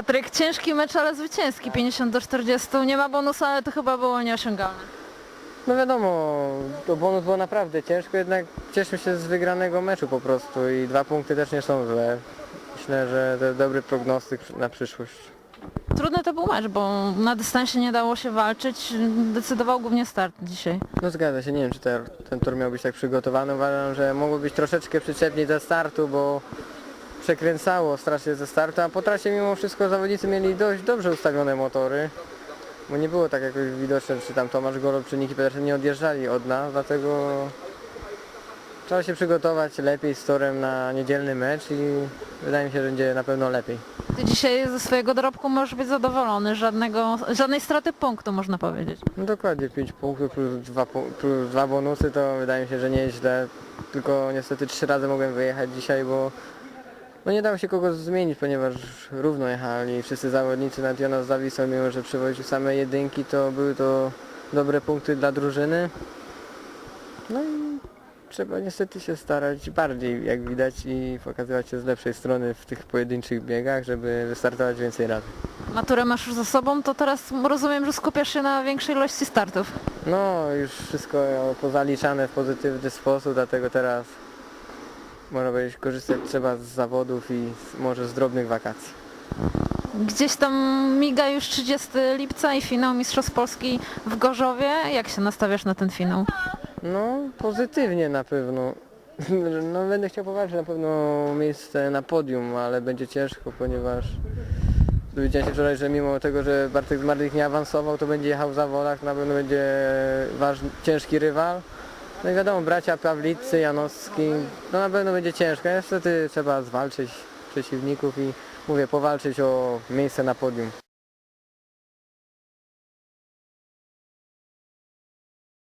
Patryk, ciężki mecz, ale zwycięski, 50 do 40. Nie ma bonusu, ale to chyba było nieosiągalne. No wiadomo, to bonus było naprawdę ciężko, jednak cieszmy się z wygranego meczu po prostu i dwa punkty też nie są złe. Myślę, że to dobry prognostyk na przyszłość. Trudny to był mecz, bo na dystansie nie dało się walczyć. Decydował głównie start dzisiaj. No zgadza się, nie wiem czy ten, ten tor miał być tak przygotowany. Uważam, że mogło być troszeczkę przyczepniej ze startu, bo przekręcało strasznie ze startu, a po trasie mimo wszystko zawodnicy mieli dość dobrze ustawione motory. Bo nie było tak jakoś widoczne, czy tam Tomasz Golob czy Niki Pedersen nie odjeżdżali od nas, dlatego trzeba się przygotować lepiej z torem na niedzielny mecz i wydaje mi się, że będzie na pewno lepiej. Ty dzisiaj ze swojego dorobku możesz być zadowolony. Żadnego, żadnej straty punktu można powiedzieć. No dokładnie, 5 punktów plus dwa, pu- plus dwa bonusy to wydaje mi się, że nieźle. Tylko niestety trzy razy mogłem wyjechać dzisiaj, bo no nie dało się kogo zmienić, ponieważ równo jechali wszyscy zawodnicy nad Jonas Zawisą, mimo że przywoził same jedynki, to były to dobre punkty dla drużyny. No i trzeba niestety się starać bardziej, jak widać, i pokazywać się z lepszej strony w tych pojedynczych biegach, żeby wystartować więcej razy. Maturę masz już za sobą, to teraz rozumiem, że skupiasz się na większej ilości startów. No, już wszystko pozaliczane w pozytywny sposób, dlatego teraz można powiedzieć korzystać trzeba z zawodów i z, może z drobnych wakacji. Gdzieś tam miga już 30 lipca i finał Mistrzostw Polski w Gorzowie. Jak się nastawiasz na ten finał? No, pozytywnie na pewno. No, będę chciał powalczyć na pewno o miejsce na podium, ale będzie ciężko, ponieważ dowiedziałem się wczoraj, że mimo tego, że Bartek Zmarlik nie awansował, to będzie jechał w zawodach, na pewno będzie ważny, ciężki rywal. No i wiadomo, bracia Pawlicy, Janowski, no na pewno będzie ciężko. Niestety trzeba zwalczyć przeciwników i mówię, powalczyć o miejsce na podium.